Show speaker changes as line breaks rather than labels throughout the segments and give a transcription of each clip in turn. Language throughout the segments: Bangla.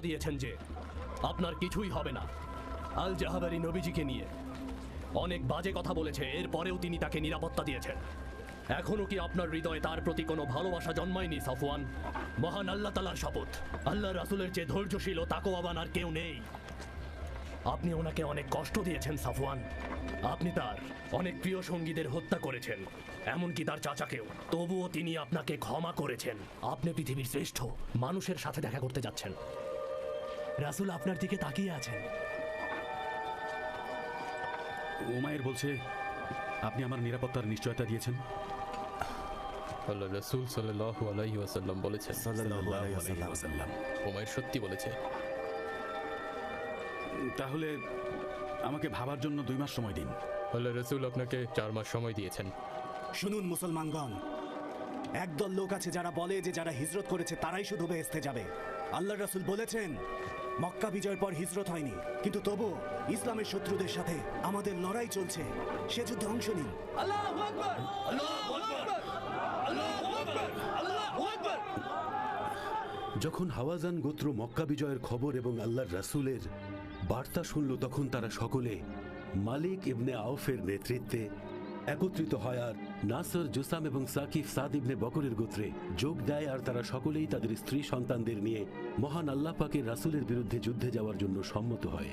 দিয়েছেন যে, আপনার কিছুই হবে না। আল জাহাবারি নবীজিকে নিয়ে। অনেক বাজে কথা বলেছে, এরপরেও তিনি তাকে নিরাপত্তা দিয়েছেন। এখনও কি আপনার হৃদয়ে তার প্রতি কোনো ভালোবাসা জন্মায়নি, সাফওয়ান? মহান আল্লাহ তালার শপথ। আল্লাহ রাসুলের যে ধৈর্যশীল ও তাকোয়াবান আর কেউ নেই। আপনি ওনাকে অনেক কষ্ট দিয়েছেন, সাফওয়ান। আপনি তার অনেক প্রিয় সঙ্গীদের হত্যা করেছেন, এমনকি তার চাচাকেও। তবুও তিনি আপনাকে ক্ষমা করেছেন। আপনি পৃথিবীর শ্রেষ্ঠ মানুষের সাথে দেখা করতে যাচ্ছেন। রাসুল আপনার দিকে তাকিয়ে আছেন।
উমায়ের বলছে আপনি আমার নিরাপত্তার নিশ্চয়তা দিয়েছেন।
আল্লাহ রসুল সাল্লাহু আলাইহি ওয়াসাল্লাম বলেছেন। ওমায়ের সত্যি বলেছে।
তাহলে আমাকে ভাবার জন্য দুই মাস সময় দিন।
আল্লাহ রসুল আপনাকে চার মাস সময় দিয়েছেন।
শুনুন মুসলমানগণ একদল লোক আছে যারা বলে যে যারা হিজরত করেছে তারাই শুধু বেহেস্তে যাবে। আল্লাহ রাসূল বলেছেন মক্কা বিজয়ের পর হিজরত হয়নি। কিন্তু তবু ইসলামের শত্রুদের সাথে আমাদের লড়াই চলছে। সে যুদ্ধে অংশ নিন।
যখন হাওয়াজান গোত্র মক্কা বিজয়ের খবর এবং আল্লাহর রাসুলের বার্তা শুনল তখন তারা সকলে মালিক ইবনে আউফের নেতৃত্বে একত্রিত হয় আর নাসর, জুসাম এবং সাকিব সাদ ইবনে বকরের গোত্রে যোগ দেয় আর তারা সকলেই তাদের স্ত্রী সন্তানদের নিয়ে মহান আল্লাহ পাকের রাসূলের বিরুদ্ধে যুদ্ধে যাওয়ার জন্য সম্মত হয়।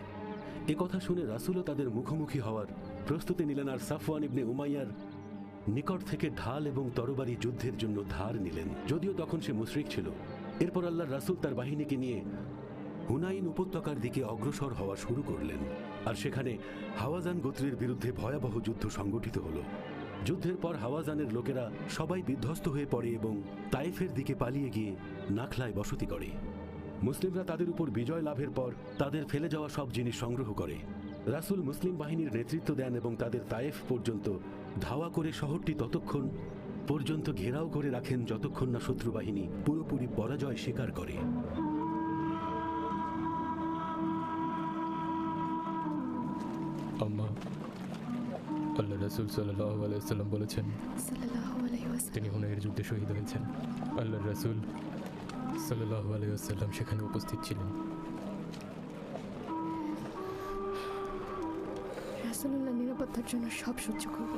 এ কথা শুনে রাসূলও তাদের মুখোমুখি হওয়ার প্রস্তুতি নিলেন আর সাফওয়ান ইবনে উমাইয়ার নিকট থেকে ঢাল এবং তরবারি যুদ্ধের জন্য ধার নিলেন। যদিও তখন সে মুশরিক ছিল। এরপর আল্লাহর রাসূল তার বাহিনীকে নিয়ে হুনাইন উপত্যকার দিকে অগ্রসর হওয়া শুরু করলেন। আর সেখানে হাওয়াজান গোত্রের বিরুদ্ধে ভয়াবহ যুদ্ধ সংগঠিত হলো। যুদ্ধের পর হাওয়াজানের লোকেরা সবাই বিধ্বস্ত হয়ে পড়ে এবং তাইফের দিকে পালিয়ে গিয়ে নাখলায় বসতি করে। মুসলিমরা তাদের উপর বিজয় লাভের পর তাদের ফেলে যাওয়া সব জিনিস সংগ্রহ করে। রাসূল মুসলিম বাহিনীর নেতৃত্ব দেন এবং তাদের তায়েফ পর্যন্ত ধাওয়া করে শহরটি ততক্ষণ পর্যন্ত ঘেরাও করে রাখেন যতক্ষণ না শত্রু বাহিনী পুরোপুরি পরাজয় স্বীকার করে।
রসুল সাল্লাহ আলাইসাল্লাম বলেছেন
সাল্লাল্লাহু আলাইহি ওয়াসাল্লাম।
তিনি হুনাইয়ের যুদ্ধে শহীদ হয়েছেন। আল্লাহ রসুল সাল্লাহ আলাইসাল্লাম সেখানে উপস্থিত ছিলেন।
রাসূলুল্লাহ নিরাপত্তার জন্য সব সহ্য করব।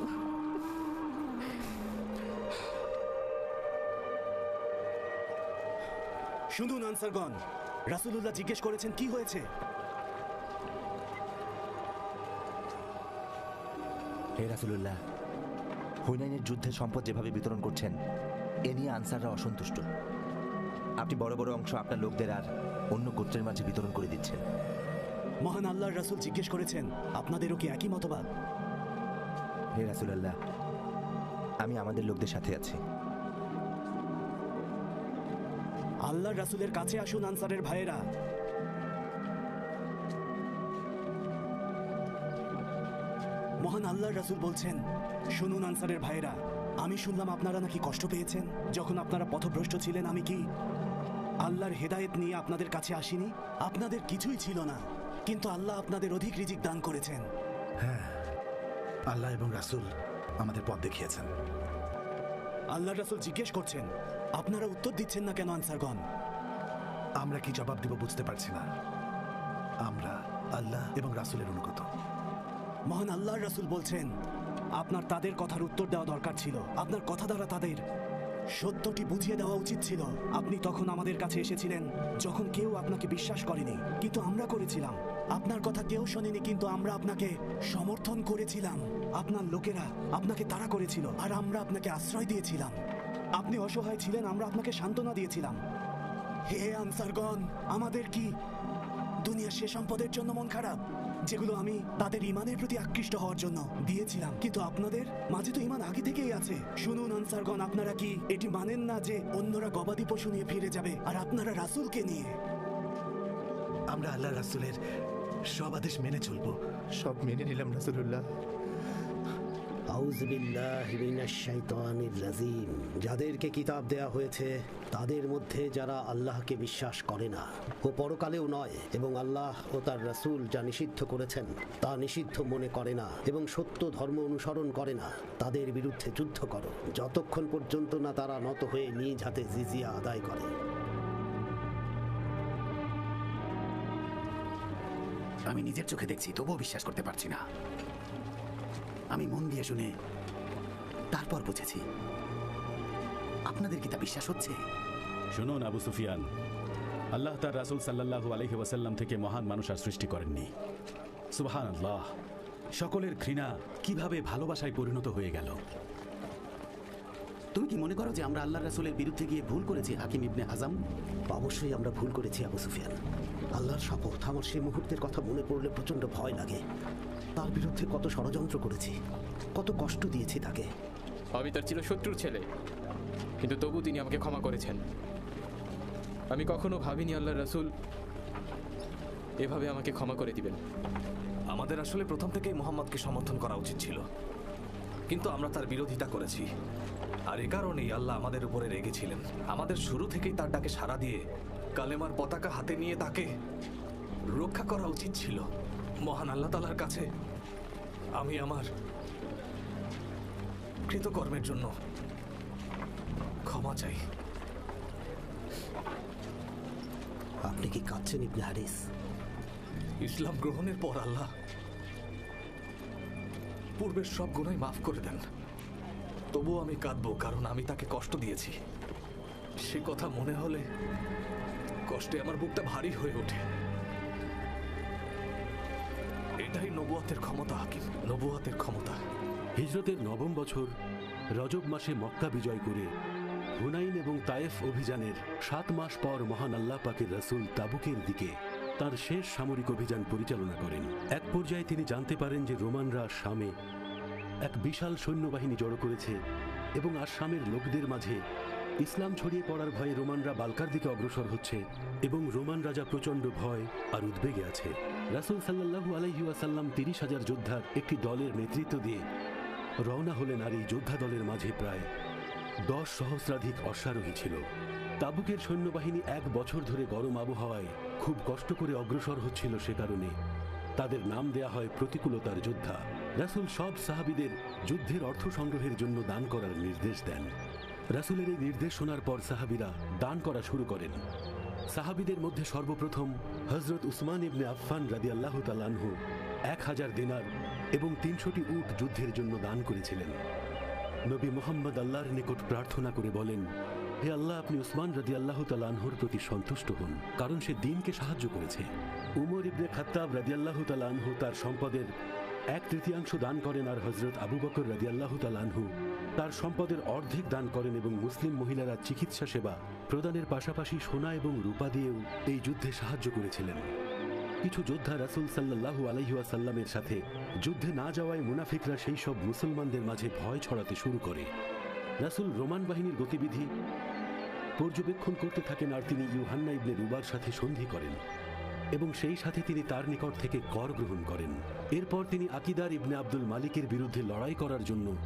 শুনুন আনসারগণ রাসূলুল্লাহ জিজ্ঞেস করেছেন কি হয়েছে?
হে রাসুলুল্লাহ হুনাইনের যুদ্ধে সম্পদ যেভাবে বিতরণ করছেন এ নিয়ে আনসাররা অসন্তুষ্ট। আপনি বড় বড় অংশ আপনার লোকদের আর অন্য গোত্রের মাঝে বিতরণ করে দিচ্ছেন।
মহান আল্লাহর রাসূল জিজ্ঞেস করেছেন আপনাদেরও কি একই মতবাদ?
হে রাসুলাল্লাহ আমি আমাদের লোকদের সাথে আছি।
আল্লাহর রাসূলের কাছে আসুন আনসারের ভাইয়েরা। মহান আল্লাহর রাসূল বলছেন শুনুন আনসারের ভাইয়েরা আমি শুনলাম আপনারা নাকি কষ্ট পেয়েছেন। যখন আপনারা পথভ্রষ্ট ছিলেন আমি কি আল্লাহর হেদায়েত নিয়ে আপনাদের কাছে আসিনি? আপনাদের কিছুই ছিল না। কিন্তু আল্লাহ আপনাদের অধিক রিজিক দান করেছেন।
হ্যাঁ আল্লাহ এবং রাসূল আমাদের পথ দেখিয়েছেন।
আল্লাহ রাসূল জিজ্ঞেস করছেন আপনারা উত্তর দিচ্ছেন না কেন আনসারগণ?
আমরা কি জবাব দিব বুঝতে পারছি না। আমরা আল্লাহ এবং রাসূলের অনুগত।
মহান আল্লাহর রাসূল বলছেন, আপনার তাদের কথার উত্তর দেওয়া দরকার ছিল। আপনার কথা দ্বারা তাদের সত্যটি বুঝিয়ে দেওয়া উচিত ছিল। আপনি তখন আমাদের কাছে এসেছিলেন যখন কেউ আপনাকে বিশ্বাস করেনি। কিন্তু আমরা করেছিলাম। আপনার কথা কেউ শোনেনি, কিন্তু আমরা আপনাকে সমর্থন করেছিলাম। আপনার লোকেরা আপনাকে তাড়া করেছিল, আর আমরা আপনাকে আশ্রয় দিয়েছিলাম। আপনি অসহায় ছিলেন, আমরা আপনাকে সান্ত্বনা দিয়েছিলাম। হে আনসারগণ, আমাদের কি দুনিয়ার সে সম্পদের জন্য মন খারাপ? যেগুলো আমি তাদের ইমানের প্রতি আকৃষ্ট হওয়ার জন্য দিয়েছিলাম। কিন্তু আপনাদের মাঝে তো ইমান আগে থেকেই আছে। শুনুন আনসারগণ আপনারা কি এটি মানেন না যে অন্যরা গবাদি পশু নিয়ে ফিরে যাবে আর আপনারা রাসুলকে নিয়ে?
আমরা আল্লাহ রাসুলের সব আদেশ মেনে চলবো।
সব মেনে নিলাম রাসুলুল্লাহ।
যাদেরকে কিতাব দেয়া হয়েছে, তাদের মধ্যে যারা আল্লাহকে বিশ্বাস করে না, ও পরকালেও নয়, এবং আল্লাহ ও তার রাসূল যা নিষিদ্ধ করেছেন, তা নিষিদ্ধ মনে করে না, এবং সত্য ধর্ম অনুসরণ করে না, তাদের বিরুদ্ধে যুদ্ধ করো। যতক্ষণ পর্যন্ত না তারা নত হয়ে নিজ হাতে জিজিয়া আদায় করে।
আমি নিজের চোখে দেখছি, তবুও বিশ্বাস করতে পারছি না। আমি মন দিয়ে শুনে তারপর বুঝেছি। আপনাদের কি তা বিশ্বাস হচ্ছে?
শুনুন আবু সুফিয়ান। আল্লাহ তার রাসুল সাল্লাল্লাহু আলহি ওয়াসাল্লাম থেকে মহান মানুষ আর সৃষ্টি করেননি। সুবহান আল্লাহ সকলের ঘৃণা কীভাবে ভালোবাসায় পরিণত হয়ে গেল?
তুমি কি মনে করো যে আমরা আল্লাহ রাসুলের বিরুদ্ধে গিয়ে ভুল করেছি? হাকিম ইবনে আজম?
অবশ্যই আমরা ভুল করেছি আবু সুফিয়ান। আল্লাহর শপথ আমার সেই মুহূর্তের কথা মনে পড়লে প্রচণ্ড ভয় লাগে। তার বিরুদ্ধে কত ষড়যন্ত্র করেছি কত কষ্ট দিয়েছি তাকে।
আমি তার ছিল শত্রুর ছেলে কিন্তু তবু তিনি আমাকে ক্ষমা করেছেন। আমি কখনো ভাবিনি আল্লাহ রাসূল এভাবে আমাকে ক্ষমা করে দিবেন।
আমাদের আসলে প্রথম থেকেই মোহাম্মদকে সমর্থন করা উচিত ছিল। কিন্তু আমরা তার বিরোধিতা করেছি। আর এ কারণেই আল্লাহ আমাদের উপরে রেগেছিলেন আমাদের শুরু থেকেই তার ডাকে সাড়া দিয়ে কালেমার পতাকা হাতে নিয়ে তাকে রক্ষা করা উচিত ছিল। মহান আল্লাহ তালার কাছে আমি আমার কৃতকর্মের জন্য ক্ষমা চাই।
আপনি কি কাঁদছেন ইবনে হারিস?
ইসলাম গ্রহণের পর আল্লাহ পূর্বের সব গুণাই মাফ করে দেন। তবুও আমি কাঁদবো কারণ আমি তাকে কষ্ট দিয়েছি। সে কথা মনে হলে কষ্টে আমার বুকটা ভারী হয়ে ওঠে। এটাই নবুয়াতের ক্ষমতা, হাকিম। নবুয়াতের ক্ষমতা।
হিজরতের নবম বছর, রজব মাসে মক্কা বিজয় করে হুনাইন এবং তায়েফ অভিযানের সাত মাস পর মহান আল্লাহ পাকের রাসূল তাবুকের দিকে তার শেষ সামরিক অভিযান পরিচালনা করেন। এক পর্যায়ে তিনি জানতে পারেন যে রোমানরা শামে এক বিশাল সৈন্যবাহিনী জড়ো করেছে এবং আসামের লোকদের মাঝে ইসলাম ছড়িয়ে পড়ার ভয়ে রোমানরা বালকার দিকে অগ্রসর হচ্ছে এবং রোমান রাজা প্রচণ্ড ভয় আর উদ্বেগে আছে। রাসূল সাল্লাল্লাহু আলাইহি ওয়াসাল্লাম তিরিশ হাজার যোদ্ধার একটি দলের নেতৃত্ব দিয়ে রওনা হলেন আর এই যোদ্ধা দলের মাঝে প্রায় দশ সহস্রাধিক অশ্বারোহী ছিল। তাবুকের সৈন্যবাহিনী এক বছর ধরে গরম আবহাওয়ায় খুব কষ্ট করে অগ্রসর হচ্ছিল সে কারণে। তাদের নাম দেয়া হয় প্রতিকূলতার যোদ্ধা। রাসূল সব সাহাবিদের যুদ্ধের অর্থ সংগ্রহের জন্য দান করার নির্দেশ দেন। রাসূলের এই নির্দেশ শোনার পর সাহাবিরা দান করা শুরু করেন। সাহাবিদের মধ্যে সর্বপ্রথম হজরত উসমান ইবনে আফফান রাদি আল্লাহ তালানহু এক হাজার দিনার এবং তিনশোটি উট যুদ্ধের জন্য দান করেছিলেন। নবী মোহাম্মদ আল্লাহর নিকট প্রার্থনা করে বলেন, হে আল্লাহ, আপনি উসমান রাদি আল্লাহ তালানহুর প্রতি সন্তুষ্ট হন, কারণ সে দিনকে সাহায্য করেছে। উমর ইবনে খাত্তাব রাদি আল্লাহ তালানহু তার সম্পদের এক তৃতীয়াংশ দান করেন আর হজরত আবু বকর রাদি আল্লাহ তালানহু তার সম্পদের অর্ধেক দান করেন এবং মুসলিম মহিলারা চিকিৎসা সেবা প্রদানের পাশাপাশি সোনা এবং রূপা দিয়েও এই যুদ্ধে সাহায্য করেছিলেন। কিছু যোদ্ধা রাসুল সাল্লাহু আলহিউসাল্লামের সাথে যুদ্ধে না যাওয়ায় মুনাফিকরা সেই সব মুসলমানদের মাঝে ভয় ছড়াতে শুরু করে। রাসুল রোমান বাহিনীর গতিবিধি পর্যবেক্ষণ করতে থাকেন আর তিনি ইউহান্না ইবনে রুবার সাথে সন্ধি করেন এবং সেই সাথে তিনি তার নিকট থেকে কর গ্রহণ করেন। এরপর তিনি আকিদার ইবনে আব্দুল মালিকের বিরুদ্ধে লড়াই করার জন্য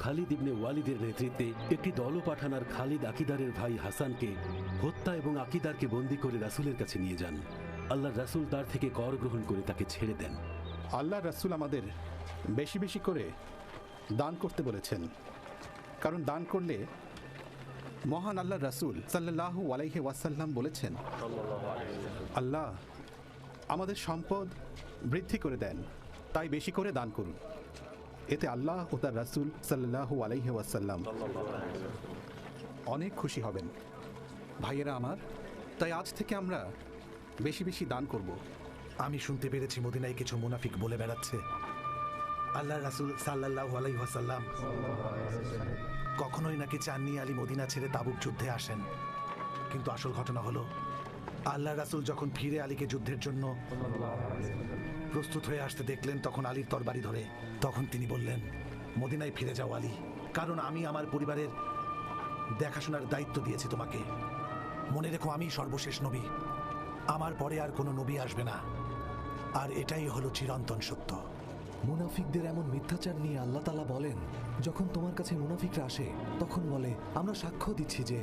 খালিদ ইবনে ওয়ালিদের নেতৃত্বে একটি দলও পাঠান আর খালিদ আকিদারের ভাই হাসানকে হত্যা এবং আকিদারকে বন্দী করে রাসুলের কাছে নিয়ে যান। আল্লাহ রাসুল তার থেকে কর গ্রহণ করে তাকে ছেড়ে দেন।
আল্লাহ রাসুল আমাদের বেশি বেশি করে দান করতে বলেছেন। কারণ দান করলে মহান আল্লাহ রাসুল সাল্লাহ আলাইহে ওয়াসাল্লাম বলেছেন, আল্লাহ আমাদের সম্পদ বৃদ্ধি করে দেন, তাই বেশি করে দান করুন। এতে আল্লাহ ও তার রাসুল সাল্লাহ আলাইহে ওয়াসাল্লাম অনেক খুশি হবেন। ভাইয়েরা আমার, তাই আজ থেকে আমরা বেশি বেশি দান করব।
আমি শুনতে পেরেছি মদিনায় কিছু মুনাফিক বলে বেড়াচ্ছে। আল্লাহ রাসুল সাল্লাহ আলাইহাসাল্লাম কখনোই নাকি চাননি আলী মদিনা ছেড়ে তাবুক যুদ্ধে আসেন। কিন্তু আসল ঘটনা হলো আল্লাহ রাসুল যখন ফিরে আলীকে যুদ্ধের জন্য প্রস্তুত হয়ে আসতে দেখলেন তখন আলীর তরবারি ধরে। তখন তিনি বললেন, মদিনায় ফিরে যাও আলী, কারণ আমি আমার পরিবারের দেখাশোনার দায়িত্ব দিয়েছি তোমাকে। মনে রেখো আমি সর্বশেষ নবী। আমার পরে আর কোনো নবী আসবে না। আর এটাই হলো চিরন্তন সত্য।
মুনাফিকদের এমন মিথ্যাচার নিয়ে আল্লাহ তালা বলেন, যখন তোমার কাছে মুনাফিকরা আসে, তখন বলে, আমরা সাক্ষ্য দিচ্ছি যে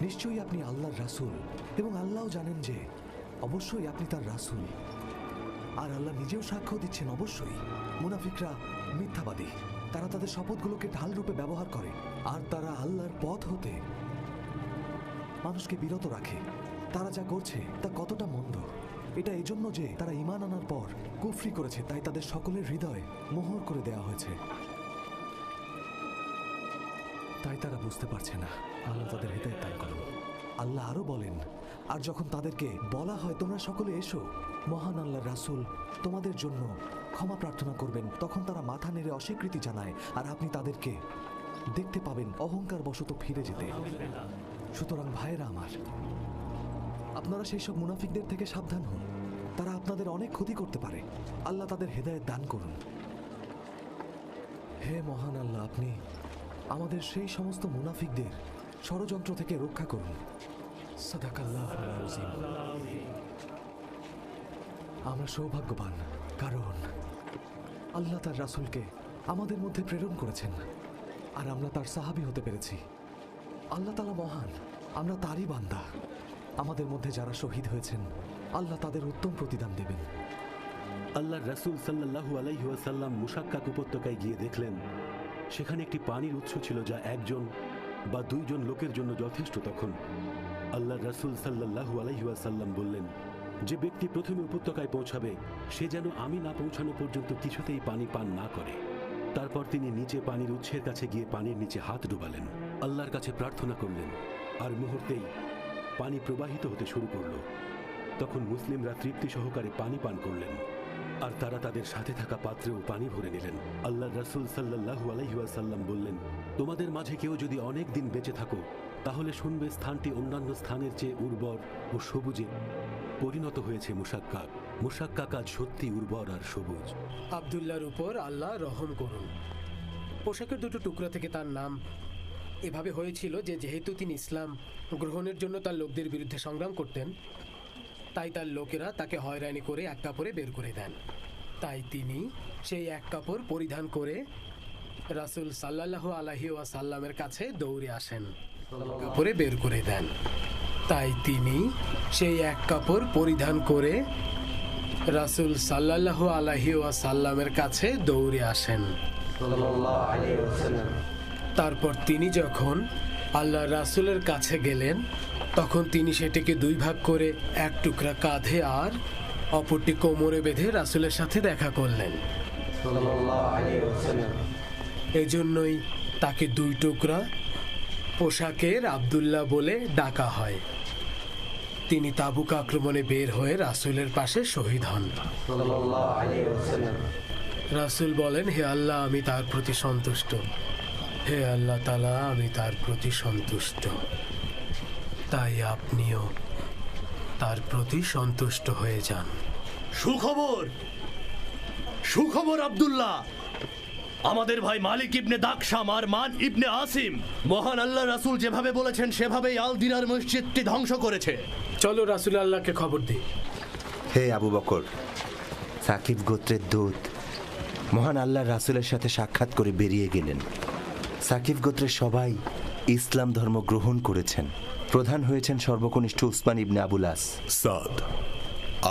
নিশ্চয়ই আপনি আল্লাহর রাসূল এবং আল্লাহও জানেন যে অবশ্যই আপনি তার রাসূল। আর আল্লাহ নিজেও সাক্ষ্য দিচ্ছেন অবশ্যই। মুনাফিকরা মিথ্যাবাদী। তারা তাদের শপথগুলোকে ঢাল রূপে ব্যবহার করে। আর তারা আল্লাহর পথ হতে মানুষকে বিরত রাখে। তারা যা করছে, তা কতটা মন্দ। এটা এজন্য যে তারা ঈমান আনার পর কুফরি করেছে, তাই তাদের সকলের হৃদয় মোহর করে দেয়া হয়েছে। তাই তারা বুঝতে পারছে না। আল্লাহ তাদের হৃদয় দান করুন। আল্লাহ আরও বলেন, আর যখন তাদেরকে বলা হয়, তোমরা সকলে এসো। মহান আল্লাহ রাসূল তোমাদের জন্য ক্ষমা প্রার্থনা করবেন। তখন তারা মাথা নেড়ে অস্বীকৃতি জানায়, আর আপনি তাদেরকে দেখতে পাবেন অহংকার বশত ফিরে যেতে। সুতরাং ভাইয়েরা আমার, আপনারা সেই সব মুনাফিকদের থেকে সাবধান হন। তারা আপনাদের অনেক ক্ষতি করতে পারে। আল্লাহ তাদের হেদায়েত দান করুন। হে মহান আল্লাহ, আপনি আমাদের সেই সমস্ত মুনাফিকদের ষড়যন্ত্র থেকে রক্ষা করুন। আমরা সৌভাগ্যবান, কারণ আল্লাহ তার রাসূলকে আমাদের মধ্যে প্রেরণ করেছেন, আর আমরা তার সাহাবি হতে পেরেছি। আল্লাহ তালা মহান, আমরা তারই বান্দা। আমাদের মধ্যে যারা শহীদ হয়েছেন, আল্লাহ তাদের উত্তম প্রতিদান দেবেন।
আল্লাহ রাসূল সাল্লাল্লাহু আলাইহি ওয়াসাল্লাম মুশাক্কাক উপত্যকায় গিয়ে দেখলেন, সেখানে একটি পানির উৎস ছিল যা একজন বা দুইজন লোকের জন্য যথেষ্ট তখন। আল্লাহ রাসূল সাল্লাল্লাহু আলাইহি ওয়াসাল্লাম বললেন, যে ব্যক্তি প্রথমে উপত্যকায় পৌঁছাবে, সে যেন আমি না পৌঁছানো পর্যন্ত কিছুতেই পানি পান না করে। তারপর তিনি নিচে পানির উৎসের কাছে গিয়ে পানির নিচে হাত ডুবালেন। আল্লাহর কাছে প্রার্থনা করলেন, আর মুহূর্তেই পানি প্রবাহিত হতে শুরু করল। তখন মুসলিমরা তৃপ্তি সহকারে পানি পান করলেন। আর তারা তাদের সাথে থাকা পাত্রেও পানি ভরে নিলেন। আল্লাহ রাসূল সাল্লাল্লাহু আলাইহি ওয়াসাল্লাম বললেন, তোমাদের মাঝে কেউ যদি অনেক দিন বেঁচে থাকো, তাহলে শুনবে স্থানটি অন্যান্য স্থানের চেয়ে উর্বর ও সবুজে পরিণত হয়েছে মুশাক্কা। মুশাক্কা কাজ সত্যি উর্বর আর সবুজ।
আবদুল্লাহর উপর আল্লাহ রহম করুন। পোশাকের দুটো টুকরা থেকে তার নাম এভাবে হয়েছিল যে, যেহেতু তিনি ইসলাম গ্রহণের জন্য তার লোকদের বিরুদ্ধে সংগ্রাম করতেন তাই তার লোকেরা তাকে হয়রানি করে এক কাপড়ে বের করে দেন। তাই তিনি সেই এক কাপড় পরিধান করে রাসূল সাল্লাল্লাহু আলাইহি ওয়াসাল্লামের কাছে দৌড়ে আসেন, কাপড়ে বের করে দেন। তাই তিনি সেই এক কাপড় পরিধান করে রাসূল সাল্লাল্লাহু আলাইহি ওয়াসাল্লামের কাছে দৌড়ে আসেন। তারপর তিনি যখন আল্লাহ রাসূলের কাছে গেলেন তখন তিনি সেটিকে দুই ভাগ করে এক টুকরা কাঁধে আর অপরটি কোমরে বেঁধে রাসূলের সাথে দেখা করলেন। এজন্যই তাকে দুই টুকরা পোশাকের আবদুল্লাহ বলে ডাকা হয়। তিনি তাবুক আক্রমণে বের হয়ে রাসুলের পাশে শহীদ হন। রাসূল বলেন হে আল্লাহ আমি তার প্রতি সন্তুষ্ট। হে আল্লাহ তালা আমি তার প্রতি সন্তুষ্ট। তাই আপনিও তার প্রতি সন্তুষ্ট হয়ে যান।
সুখবর! সুখবর আব্দুল্লাহ! আমাদের ভাই মালিক ইবনে দাকশাম আর মান ইবনে আসিম মহান আল্লাহ রাসুল যেভাবে বলেছেন সেভাবেই আল দিনার মসজিদটি ধ্বংস করেছে।
চলো রাসুল আল্লাহকে খবর দিই।
হে আবু বকর সাকিব গোত্রের দূত মহান আল্লাহ রাসুলের সাথে সাক্ষাৎ করে বেরিয়ে গেলেন। সাকিব গোত্রের সবাই ইসলাম ধর্ম গ্রহণ করেছেন। প্রধান হয়েছেন সর্বকনিষ্ঠ উসমান ইবনে আবুল আস।
সাদ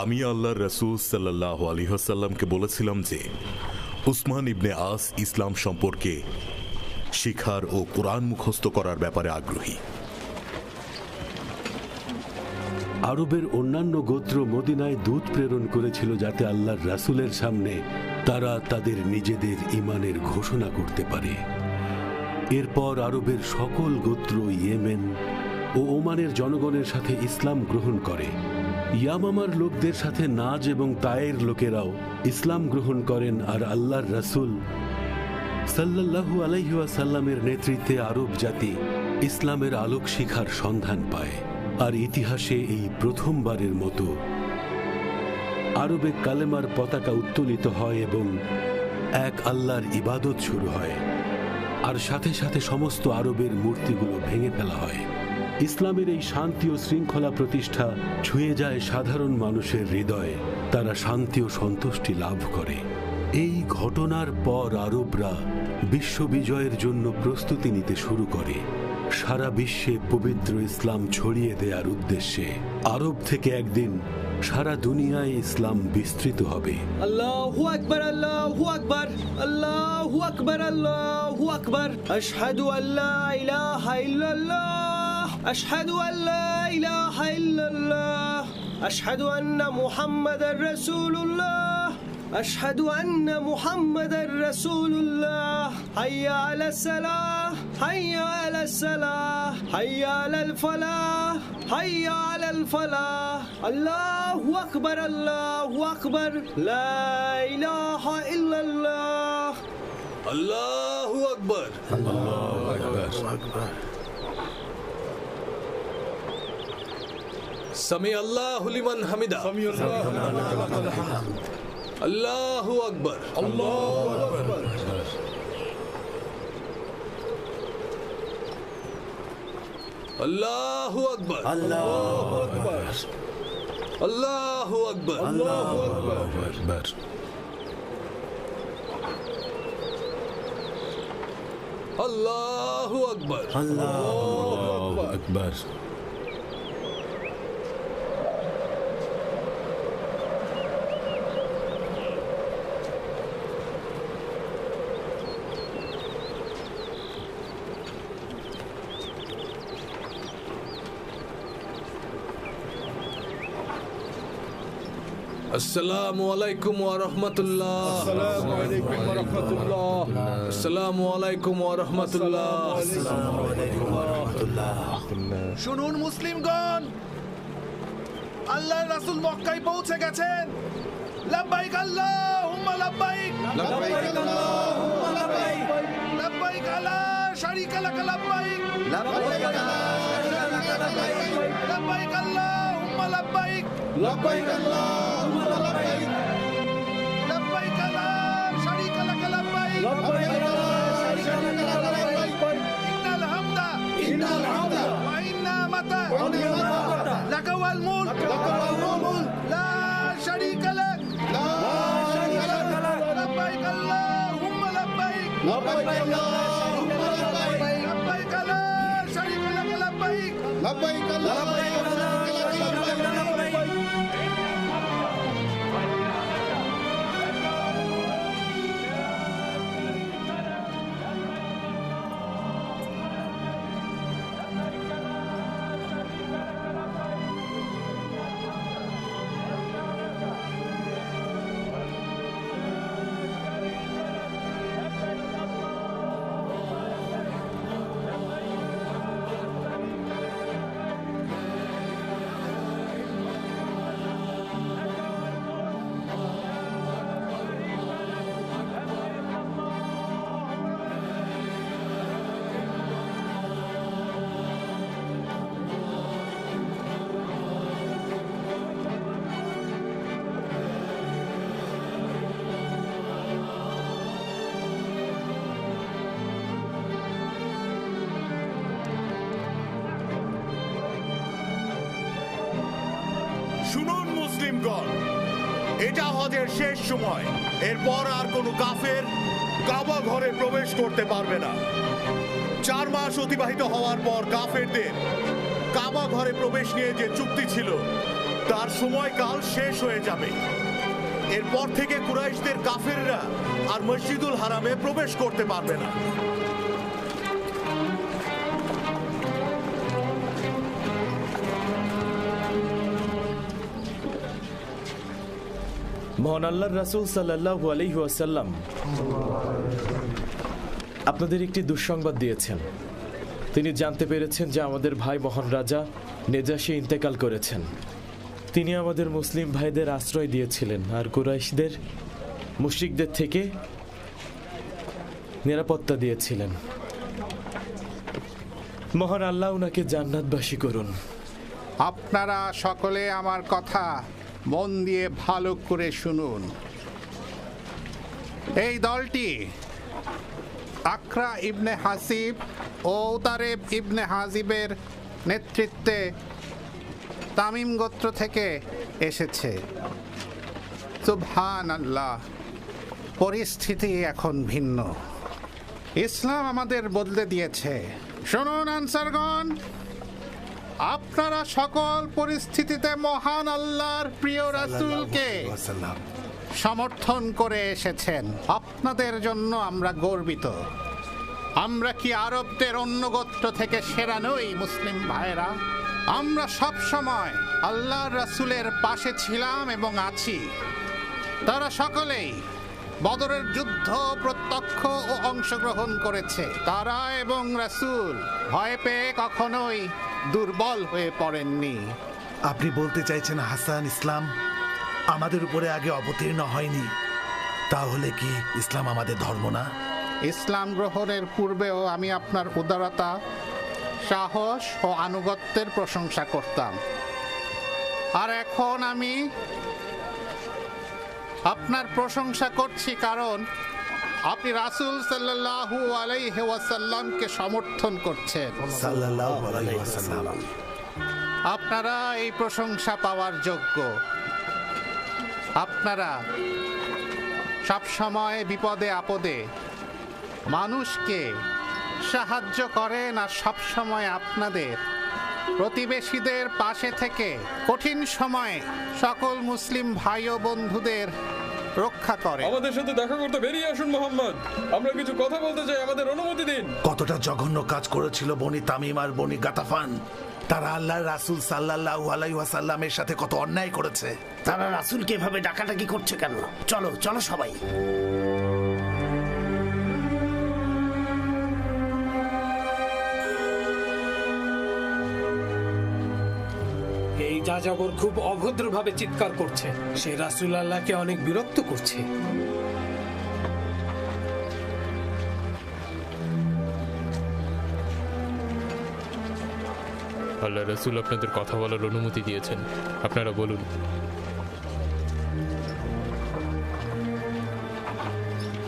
আমি আল্লাহ রসুল সাল্লাহ আলিহাসাল্লামকে বলেছিলাম যে উসমান ইবনে আস ইসলাম সম্পর্কে শিখার ও কোরআন মুখস্থ করার ব্যাপারে আগ্রহী।
আরবের অন্যান্য গোত্র মদিনায় দূত প্রেরণ করেছিল যাতে আল্লাহর রাসূলের সামনে তারা তাদের নিজেদের ইমানের ঘোষণা করতে পারে। এরপর আরবের সকল গোত্র ইয়েমেন ও ওমানের জনগণের সাথে ইসলাম গ্রহণ করে। ইয়ামামার লোকদের সাথে নাজ এবং তায়ের লোকেরাও ইসলাম গ্রহণ করেন আর আল্লাহর রাসূল সাল্লাল্লাহু আলাইহাসাল্লামের নেতৃত্বে আরব জাতি ইসলামের আলোক শিখার সন্ধান পায়। আর ইতিহাসে এই প্রথমবারের মতো আরবে কালেমার পতাকা উত্তোলিত হয় এবং এক আল্লাহর ইবাদত শুরু হয়। আর সাথে সাথে সমস্ত আরবের মূর্তিগুলো ভেঙে ফেলা হয়। ইসলামের এই শান্তি ও শৃঙ্খলা প্রতিষ্ঠা ছুঁয়ে যায় সাধারণ মানুষের হৃদয়ে। তারা শান্তি ও সন্তুষ্টি লাভ করে। এই ঘটনার পর আরবরা বিশ্ব বিজয়ের জন্য প্রস্তুতি নিতে শুরু করে। সারা বিশ্বে পবিত্র ইসলাম ছড়িয়ে দেওয়ার উদ্দেশ্যে। আরব থেকে একদিন সারা দুনিয়ায় ইসলাম বিস্তৃত হবে।
আল্লাহু আকবার আল্লাহু আকবার আশহাদু আল্লা ইলাহা ইল্লাল্লাহ আশহাদু আন্না মুহাম্মাদার রাসূলুল্লাহ আশহাদু আন্না মুহাম্মাদার রাসূলুল্লাহ হাইয়া আলাস সালাহ হাইয়া আলাস সালাহ হাইয়া আলাল ফালাহ হাইয়া আলাল ফালাহ আল্লাহু আকবার আল্লাহু আকবার লা ইলাহা ইল্লাল্লাহ
আল্লাহু আকবার সামি আল্লাহ লিমান হামিদা আল্লাহু আকবার আল্লাহু আকবার আল্লাহু আকবার আল্লাহু আকবার আল্লাহু আকবার আল্লাহু আকবার
আল্লাহু আকবার
আসসালামু আলাইকুম ওয়া রাহমাতুল্লাহ। আসসালামু আলাইকুম ওয়া রাহমাতুল্লাহ। আসসালামু আলাইকুম ওয়া রাহমাতুল্লাহ।
শুনুন মুসলিমগণ আল্লাহ রাসূল মক্কায় পৌঁছে গেছেন। লাব্বাইক আল্লাহুম্মা লাব্বাইক। লাব্বাইক আল্লাহুম্মা লাব্বাইক। লাব্বাইক লা শারীকা লাক লাব্বাইক। লাব্বাইক লা শারীকা লাক লাব্বাইক। লাব্বাইক আল্লাহুম্মা লাব্বাইক। লাব্বাইক আল্লাহুম্মা ওয়া ইন্নামাতা ওয়া ইন্নামাতা লাক ওয়াল মুলক লাক
হজের শেষ সময়। এরপর আর কোনো কাফের কাবা ঘরে প্রবেশ করতে পারবে না। চার মাস অতিবাহিত হওয়ার পর কাফেরদের কাবা ঘরে প্রবেশ নিয়ে যে চুক্তি ছিল, তার সময়কাল শেষ হয়ে যাবে। এরপর থেকে কুরাইশদের কাফেররা আর মসজিদুল হারামে প্রবেশ করতে পারবে না।
মহান আল্লাহর রাসূল আলাইহি ওয়াসাল্লাম আপনাদের একটি দুঃসংবাদ দিয়েছেন। তিনি জানতে পেরেছেন যে আমাদের ভাই মহান রাজা নেজাসে ইন্তেকাল করেছেন। তিনি আমাদের মুসলিম ভাইদের আশ্রয় দিয়েছিলেন আর কুরাইশদের মুশরিকদের থেকে নিরাপত্তা দিয়েছিলেন। মহান আল্লাহ উনাকে জান্নাতবাসী করুন।
আপনারা সকলে আমার কথা মন দিয়ে ভালো করে শুনুন। এই দলটি আকরা ইবনে হাসিব ও তারেব ইবনে হাজিবের নেতৃত্বে তামিম গোত্র থেকে এসেছে। সুবহান আল্লাহ পরিস্থিতি এখন ভিন্ন। ইসলাম আমাদের বদলে দিয়েছে। শুনুন আনসারগণ। আপনারা সকল পরিস্থিতিতে মহান আল্লাহর প্রিয় রাসূলকে সমর্থন করে এসেছেন। আপনাদের জন্য আমরা গর্বিত। আমরা কি আরবদের অন্য গোত্র থেকে সেরা নই মুসলিম ভাইরা আমরা সব সময় আল্লাহ রাসূলের পাশে ছিলাম এবং আছি। তারা সকলেই বদরের যুদ্ধ প্রত্যক্ষ ও অংশগ্রহণ করেছে। তারা এবং রাসূল ভয় পেয়ে কখনোই দুর্বল হয়ে পড়েননি।
আপনি বলতে চাইছেন হাসান ইসলাম আমাদের উপরে আগে অবতীর্ণ হয়নি তাহলে কি ইসলাম আমাদের ধর্ম না?
ইসলাম গ্রহণের পূর্বেও আমি আপনার উদারতা সাহস ও আনুগত্যের প্রশংসা করতাম। আর এখন আমি আপনার প্রশংসা করছি কারণ আপনি রাসূল সাল্লাল্লাহু আলাইহি ওয়াসাল্লামকে সমর্থন করছেন।
সাল্লাল্লাহু আলাইহি ওয়াসাল্লাম।
আপনারা এই প্রশংসা পাওয়ার যোগ্য। আপনারা সবসময় বিপদে আপদে মানুষকে সাহায্য করেন আর সবসময় আপনাদের প্রতিবেশীদের পাশে থেকে কঠিন সময়ে সকল মুসলিম ভাই ও বন্ধুদের রক্ষা করে।
আমাদের সাথে দেখা করতে বেরিয়ে আসুন মোহাম্মদ। আমরা কিছু কথা বলতে চাই আমাদের অনুমতি দিন।
কতটা জঘন্য কাজ করেছিল বনি তামিম আর বনি গাতাফান। তারা আল্লাহ রাসূল সাল্লাল্লাহু আলাইহি ওয়াসাল্লামের সাথে কত অন্যায় করেছে।
তারা রাসুলকে এভাবে ডাকাডাকি করছে কেন? চলো চলো সবাই।
যাযাবর খুব অভদ্রভাবে চিৎকার করছে। সে রাসুল আল্লাহকে অনেক বিরক্ত করছে।
আল্লাহ রসুল আপনাদের কথা বলার অনুমতি দিয়েছেন। আপনারা বলুন।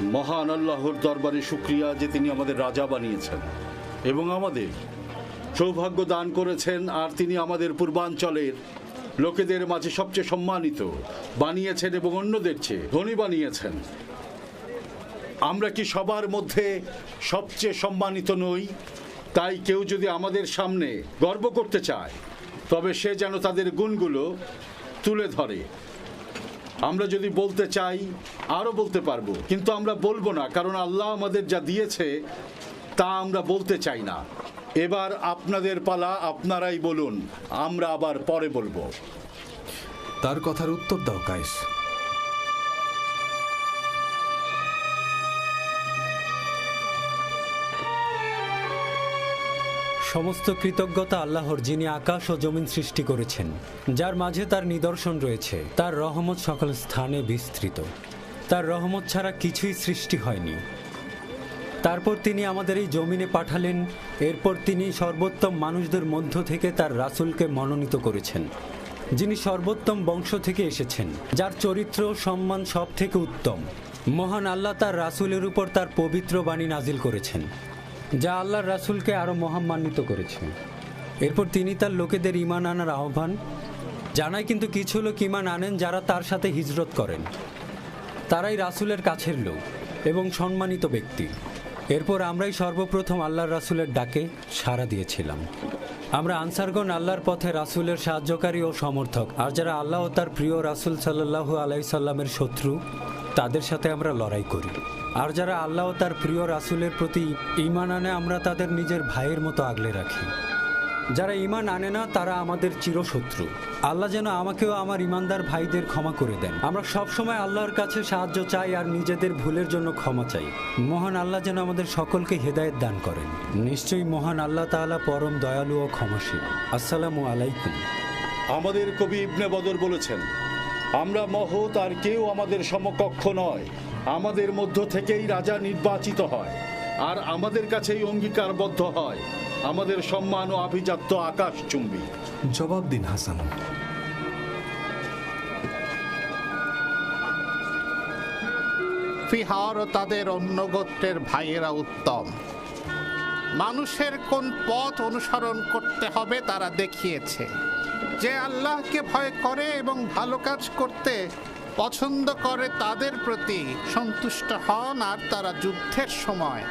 মহান আল্লাহর দরবারে শুক্রিয়া যে তিনি আমাদের রাজা বানিয়েছেন এবং আমাদের সৌভাগ্য দান করেছেন আর তিনি আমাদের পূর্বাঞ্চলের লোকেদের মাঝে সবচেয়ে সম্মানিত, বানিয়েছেন এবং অন্যদের চেয়ে ধনী বানিয়েছেন। আমরা কি সবার মধ্যে সবচেয়ে সম্মানিত নই? তাই কেউ যদি আমাদের সামনে গর্ব করতে চায়, তবে সে যেন তাদের গুণগুলো তুলে ধরে। আমরা যদি বলতে চাই, আরও বলতে পারব, কিন্তু আমরা বলব না, কারণ আল্লাহ আমাদের যা দিয়েছে, তা আমরা বলতে চাই না। এবার আপনাদের পালা আপনারাই বলুন আমরা আবার পরে বলব।
তার কথার উত্তর দাও কাইস
সমস্ত কৃতজ্ঞতা আল্লাহর যিনি আকাশ ও জমিন সৃষ্টি করেছেন যার মাঝে তার নিদর্শন রয়েছে তার রহমত সকল স্থানে বিস্তৃত। তার রহমত ছাড়া কিছুই সৃষ্টি হয়নি। তারপর তিনি আমাদের এই জমিনে পাঠালেন। এরপর তিনি সর্বোত্তম মানুষদের মধ্য থেকে তার রাসূলকে মনোনীত করেছেন। যিনি সর্বোত্তম বংশ থেকে এসেছেন, যার চরিত্র সম্মান সব থেকে উত্তম। মহান আল্লাহ তার রাসূলের উপর তার পবিত্র বাণী নাজিল করেছেন, যা আল্লাহর রাসূলকে আরও মহাম্মান্বিত করেছে। এরপর তিনি তার লোকেদের ইমান আনার আহ্বান জানায়, কিন্তু কিছু লোক ইমান আনেন যারা তার সাথে হিজরত করেন। তারাই রাসূলের কাছের লোক এবং সম্মানিত ব্যক্তি। এরপর আমরাই সর্বপ্রথম আল্লাহর রাসুলের ডাকে সাড়া দিয়েছিলাম। আমরা আনসারগণ আল্লাহর পথে রাসুলের সাহায্যকারী ও সমর্থক। আর যারা আল্লাহ ও তার প্রিয় রাসুল সাল্লাহ আলাইসাল্লামের শত্রু, তাদের সাথে আমরা লড়াই করি। আর যারা আল্লাহ ও তার প্রিয় রাসুলের প্রতি ইমান আনে, আমরা তাদের নিজের ভাইয়ের মতো আগলে রাখি। যারা ঈমান আনে না, তারা আমাদের চিরশত্রু। আল্লাহ যেন আমাকেও আমার ইমানদার ভাইদের ক্ষমা করে দেন। আমরা সব সময় আল্লাহর কাছে সাহায্য চাই আর নিজেদের ভুলের জন্য ক্ষমা চাই। মহান আল্লাহ যেন আমাদের সকলকে হেদায়েত দান করেন। নিশ্চয়ই মহান আল্লাহ তাআলা পরম দয়ালু ও ক্ষমাশীল। আসসালামু আলাইকুম।
আমাদের কবি ইবনে বদর বলেছেন, আমরা মহৎ আর কেউ আমাদের সমকক্ষ নয়। আমাদের মধ্য থেকেই রাজা নির্বাচিত হয়, আর আমাদের কাছেই অঙ্গীকারবদ্ধ হয়। আমাদের সম্মান ও আভিজাত্য আকাশ চুম্বি।
জবাব দিন হাসান।
ফিহার ও তাদের অন্য গোত্রের ভাইয়েরা উত্তম। মানুষের কোন পথ অনুসরণ করতে হবে তারা দেখিয়েছে। যে আল্লাহকে ভয় করে এবং ভালো কাজ করতে পছন্দ করে তাদের প্রতি সন্তুষ্ট হন আর তারা যুদ্ধের সময়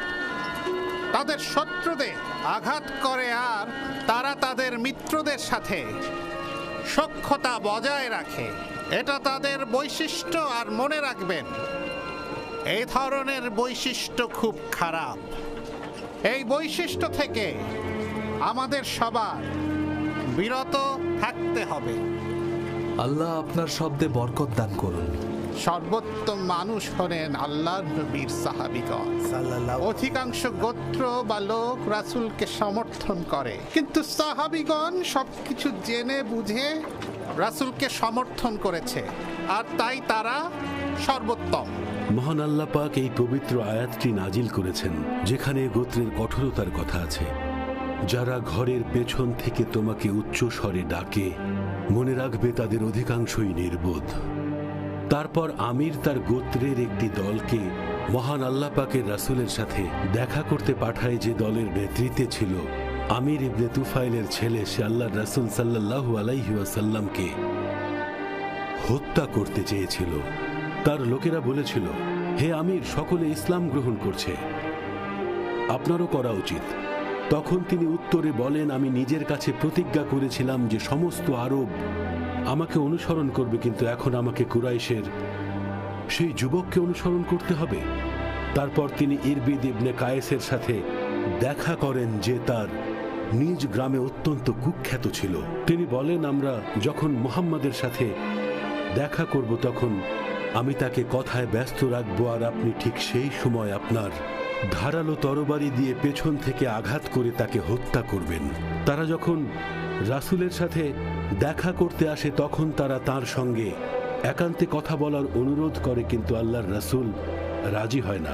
তাদের শত্রুদের আঘাত করে আর তারা তাদের মিত্রদের সাথে সক্ষতা বজায় রাখে। এটা তাদের বৈশিষ্ট্য আর মনে রাখবেন, এই ধরনের বৈশিষ্ট্য খুব খারাপ। এই বৈশিষ্ট্য থেকে আমাদের সবার বিরত থাকতে হবে।
আল্লাহ আপনার শব্দে বরকত দান করুন।
সর্বোত্তম মানুষ হলেন আল্লাহ নবীর সাহাবিগণ। অধিকাংশ গোত্র বা লোক রাসূলকে সমর্থন করে। কিন্তু সাহাবিগণ সবকিছু জেনে বুঝে রাসূলকে সমর্থন করেছে। আর তাই তারা সর্বোত্তম।
মহান আল্লাহ পাক এই পবিত্র আয়াতটি নাজিল করেছেন যেখানে গোত্রের কঠোরতার কথা আছে। যারা ঘরের পেছন থেকে তোমাকে উচ্চ স্বরে ডাকে মনে রাখবে তাদের অধিকাংশই নির্বোধ। তারপর আমির তার গোত্রের একটি দলকে মহান আল্লাহ পাকের রাসূলের সাথে দেখা করতে পাঠায় যে দলের নেতৃত্বে ছিল। আমির ইবনে তুফাইলের ছেলে, সে আল্লাহ রাসূল সাল্লাল্লাহু আলাইহাসাল্লামকে হত্যা করতে চেয়েছিল। তার লোকেরা বলেছিল, হে আমির, সকলে ইসলাম গ্রহণ করছে। আপনারও করা উচিত। তখন তিনি উত্তরে বলেন, আমি নিজের কাছে প্রতিজ্ঞা করেছিলাম যে সমস্ত আরব আমাকে অনুসরণ করবে, কিন্তু এখন আমাকে কুরাইশের সেই যুবককে অনুসরণ করতে হবে। তারপর তিনি ইরবিদ ইবনে কায়েসের সাথে দেখা করেন যে তার নিজ গ্রামে অত্যন্ত কুখ্যাত ছিল। তিনি বলেন, আমরা যখন মুহাম্মাদের সাথে দেখা করব, তখন আমি তাকে কথায় ব্যস্ত রাখব, আর আপনি ঠিক সেই সময় আপনার ধারালো তরবারি দিয়ে পেছন থেকে আঘাত করে তাকে হত্যা করবেন। তারা যখন রাসূলের সাথে দেখা করতে আসে তখন তারা তার সঙ্গে। একান্তে কথা বলার অনুরোধ করে কিন্তু আল্লাহর রাসুল রাজি হয় না।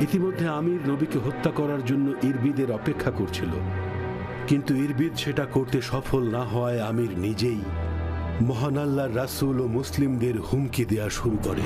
ইতিমধ্যে আমির নবীকে হত্যা করার জন্য ইরবিদের অপেক্ষা করছিল। কিন্তু ইরবিদ সেটা করতে সফল না হওয়ায় আমির নিজেই মহান আল্লাহর রাসূল ও মুসলিমদের হুমকি দেয়া শুরু করে।